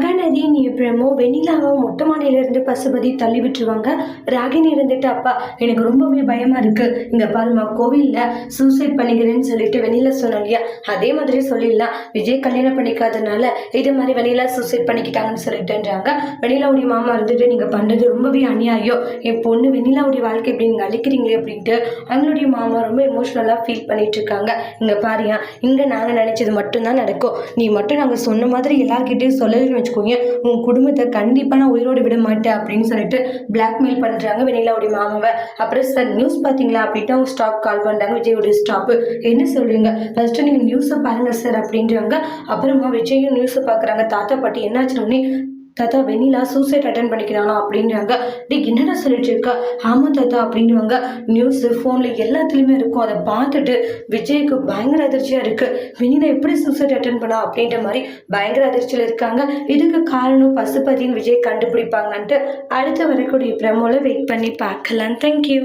மகாநதி நீ பிரமோ வெண்ணிலாவை மொட்டை மாடியிலேருந்து பசுபதி தள்ளி விட்டுருவாங்க ராகினி இருந்துட்டு அப்பா எனக்கு ரொம்பவே பயமா இருக்கு. இங்க பாருமா கோவில்ல சூசைட் பண்ணிக்கிறேன்னு சொல்லிட்டு வெண்ணிலா சொன்னாங்க இல்லையா? அதே மாதிரி சொல்லிடலாம். விஜய் கல்யாணம் பண்ணிக்காதனால இது மாதிரி வெண்ணிலா சூசைட் பண்ணிக்கிட்டாங்கன்னு சொல்லிட்டுன்றாங்க. வெண்ணிலாவுடைய மாமா இருந்துட்டு நீங்க பண்றது ரொம்பவே அநியாயம். என் பொண்ணு வெண்ணிலாவுடைய வாழ்க்கை இப்படி நீங்க அழிக்கிறீங்களே அப்படின்ட்டு அவங்களுடைய மாமா ரொம்ப எமோஷ்னலாக ஃபீல் பண்ணிட்டு இருக்காங்க இங்க பாரியா இங்க நாங்க நினைச்சது மட்டும்தான் நடக்கும். நீ மட்டும் நாங்க சொன்ன மாதிரி எல்லார்கிட்டயும் சொல்லலைன்னு வச்சுக்கோங்க. உன் குடும்பத்தை கண்டிப்பா நான் உயிரோடு விட மாட்டேன் அப்படின்னு சொல்லிட்டு பிளாக்மெயில் பண்றாங்க வெண்ணிலாவுடைய மாமாவை. அப்புறம் சார் நியூஸ் பார்த்தீங்களா அப்படின்ட்டு அவங்க ஸ்டாப் கால் பண்ணுறாங்க விஜயோடைய ஸ்டாப் என்ன சொல்றீங்க? ஃபர்ஸ்ட் நீங்கள் நியூஸை பாருங்கள் சார் அப்படின்றாங்க. அப்புறமா விஜயும் நியூஸை பார்க்குறாங்க. தாத்தா பாட்டி என்னாச்சுன்னு உடனே, தாத்தா வெண்ணிலா சூசைட் அட்டன் பண்ணிக்கிறானா அப்படின்றாங்க. டே என்னடா சொல்லிட்டு இருக்கா? ஆமா தாத்தா அப்படின்னுவாங்க. நியூஸ் ஃபோனில் எல்லாத்துலேயுமே இருக்கும். அதை பார்த்துட்டு விஜய்க்கு பயங்கர அதிர்ச்சியாக இருக்கு. வெண்ணிலா எப்படி சூசைட் அட்டன் பண்ணா அப்படின்ற மாதிரி பயங்கர அதிர்ச்சியில் இருக்காங்க. இதுக்கு காரணம் பசுபதின்னு விஜய் கண்டுபிடிப்பாங்கன்ட்டு அடுத்து வரக்கூடிய பிரமோல வெயிட் பண்ணி பார்க்கலாம். தேங்க்யூ